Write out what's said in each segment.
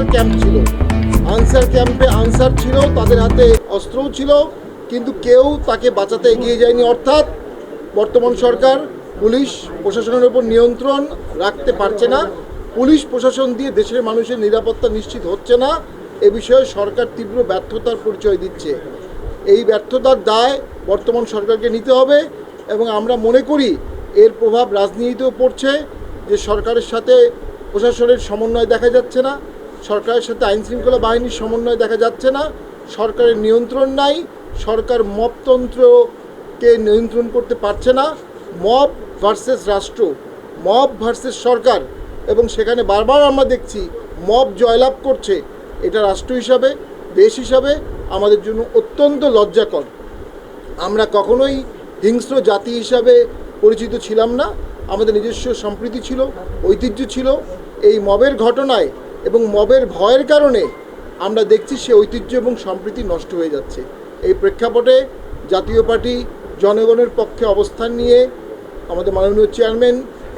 Answer camp ছিল। আনসার ক্যাম্পে আনসার ছিল, তাদের হাতে অস্ত্রও ছিল, কিন্তু কেউ তাকে বাঁচাতে এগিয়ে যায়নি। অর্থাৎ বর্তমান সরকার পুলিশ প্রশাসনের উপর নিয়ন্ত্রণ রাখতে পারছে না। পুলিশ প্রশাসন দিয়ে দেশের মানুষের নিরাপত্তা নিশ্চিত হচ্ছে না। এ বিষয়ে সরকার তীব্র ব্যর্থতার পরিচয় দিচ্ছে। এই ব্যর্থতার দায় বর্তমান সরকারকে নিতে হবে এবং আমরা মনে করি এর প্রভাব রাজনীতিতেও পড়ছে, যে সরকারের সাথে প্রশাসনের সমন্বয় দেখা যাচ্ছে না। সরকারের সাথে আইন শৃঙ্খলা বাহিনীর সমন্বয় দেখা যাচ্ছে না, সরকারের নিয়ন্ত্রণ নাই, সরকার মপতন্ত্রকে নিয়ন্ত্রণ করতে পারছে না মব ভার্সেস রাষ্ট্র মব ভার্সেস সরকার, এবং সেখানে বারবার আমরা দেখছি মব জয়লাভ করছে, এটা রাষ্ট্র হিসাবে, দেশ হিসাবে আমাদের জন্য অত্যন্ত লজ্জাকর। আমরা কখনোই হিংস্র জাতি হিসাবে পরিচিত ছিলাম না, আমাদের নিজস্ব সম্প্রীতি ছিল, ঐতিহ্য ছিল, এই মবের ঘটনায় এবং মবের ভয়ের কারণে আমরা দেখছি সে ঐতিহ্য এবং সম্প্রীতি নষ্ট হয়ে যাচ্ছে। এই প্রেক্ষাপটে জাতীয় পার্টি জনগণের পক্ষে অবস্থান নিয়ে আমাদের মাননীয় চেয়ারম্যান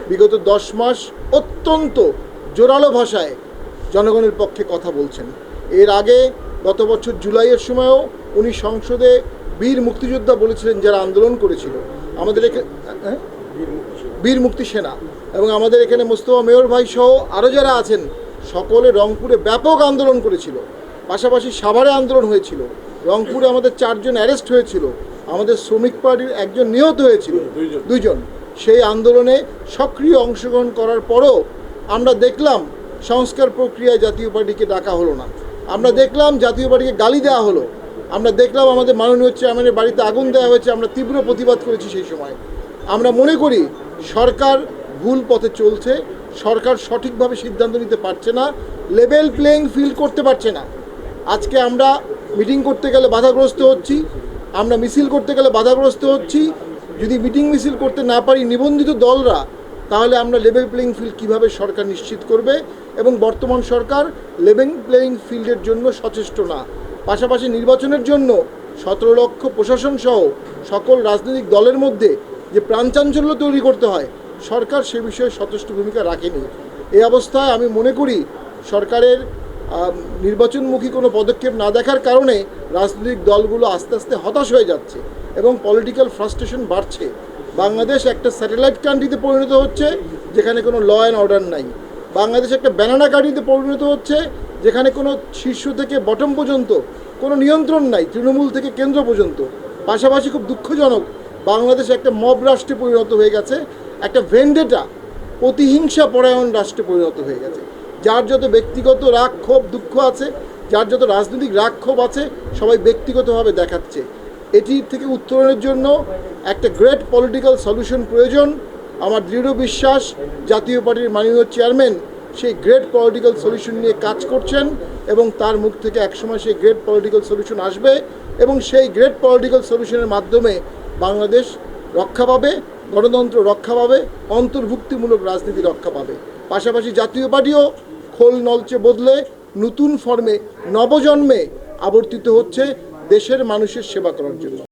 বিগত দশ মাস অত্যন্ত জোরালো ভাষায় জনগণের পক্ষে কথা বলছেন। এর আগে গত বছর জুলাইয়ের সময়ও উনি সংসদে বীর মুক্তিযোদ্ধা বলেছিলেন যারা আন্দোলন করেছিল। আমাদের এখানে হ্যাঁ? বীর মুক্তি সেনা এবং আমাদের এখানে মোস্তফা মেয়র ভাই সহ আরও যারা আছেন সকলে রংপুরে ব্যাপক আন্দোলন করেছিল। পাশাপাশি সাভারে আন্দোলন হয়েছিল। রংপুরে আমাদের চারজন অ্যারেস্ট হয়েছিল। আমাদের শ্রমিক পার্টির একজন নিহত হয়েছিল। দুইজন সেই আন্দোলনে সক্রিয় অংশগ্রহণ করার পরও আমরা দেখলাম সংস্কার প্রক্রিয়ায় জাতীয় পার্টিকে ডাকা হলো না। আমরা দেখলাম জাতীয় পার্টিকে গালি দেওয়া হলো। আমরা দেখলাম আমাদের মাননীয় চেয়ারম্যানের বাড়িতে আগুন দেওয়া হয়েছে। আমরা তীব্র প্রতিবাদ করেছি সেই সময়। আমরা মনে করি সরকার ভুল পথে চলছে। সরকার সঠিকভাবে সিদ্ধান্ত নিতে পারছে না লেভেল প্লেইং ফিল্ড করতে পারছে না। আজকে আমরা মিটিং করতে গেলে বাধাগ্রস্ত হচ্ছি, আমরা মিছিল করতে গেলে বাধাগ্রস্ত হচ্ছি। যদি মিটিং মিছিল করতে না পারি নিবন্ধিত দলরা, তাহলে আমরা লেভেল প্লেইং ফিল্ড কীভাবে সরকার নিশ্চিত করবে? এবং বর্তমান সরকার লেভেল প্লেইং ফিল্ডের জন্য সচেষ্ট না। পাশাপাশি নির্বাচনের জন্য সতেরো লক্ষ প্রশাসন সহ সকল রাজনৈতিক দলের মধ্যে যে প্রাণচাঞ্চল্য তৈরি করতে হয় সরকার সে বিষয়ে সচেষ্ট ভূমিকা রাখেনি। এই অবস্থায় আমি মনে করি সরকারের নির্বাচনমুখী কোনো পদক্ষেপ না দেখার কারণে রাজনৈতিক দলগুলো আস্তে আস্তে হতাশ হয়ে যাচ্ছে এবং পলিটিক্যাল ফ্রাস্ট্রেশন বাড়ছে। বাংলাদেশ একটা স্যাটেলাইট কান্ট্রিতে পরিণত হচ্ছে যেখানে কোনো ল অ্যান্ড অর্ডার নাই। বাংলাদেশ একটা ব্যানানা কান্ট্রিতে পরিণত হচ্ছে যেখানে কোনো শীর্ষ থেকে বটম পর্যন্ত কোনো নিয়ন্ত্রণ নাই, তৃণমূল থেকে কেন্দ্র পর্যন্ত। পাশাপাশি খুব দুঃখজনক, বাংলাদেশ একটা মব রাষ্ট্রে পরিণত হয়ে গেছে। একটা ভেন্ডেটা প্রতিহিংসা পরায়ণ রাষ্ট্রে পরিণত হয়ে গেছে। যার যত ব্যক্তিগত রাগ ক্ষোভ দুঃখ আছে, যার যত রাজনৈতিক রাগ ক্ষোভ আছে, সবাই ব্যক্তিগতভাবে দেখাচ্ছে। এটির থেকে উত্তরণের জন্য একটা গ্রেট পলিটিক্যাল সলিউশন প্রয়োজন। আমার দৃঢ় বিশ্বাস, জাতীয় পার্টির মাননীয় চেয়ারম্যান সেই গ্রেট পলিটিক্যাল সলিউশন নিয়ে কাজ করছেন এবং তার মুখ থেকে একসময় সেই গ্রেট পলিটিক্যাল সলিউশন আসবে এবং সেই গ্রেট পলিটিক্যাল সলিউশনের মাধ্যমে বাংলাদেশ রক্ষা পাবে। গণতন্ত্র রক্ষা পাবে, অন্তর্ভুক্তিমূলক রাজনীতি রক্ষা পাবে। পাশাপাশি জাতীয় পার্টিও খোল নলচে বদলে নতুন ফর্মে নবজন্মে আবর্তিত হচ্ছে দেশের মানুষের সেবা করার জন্য।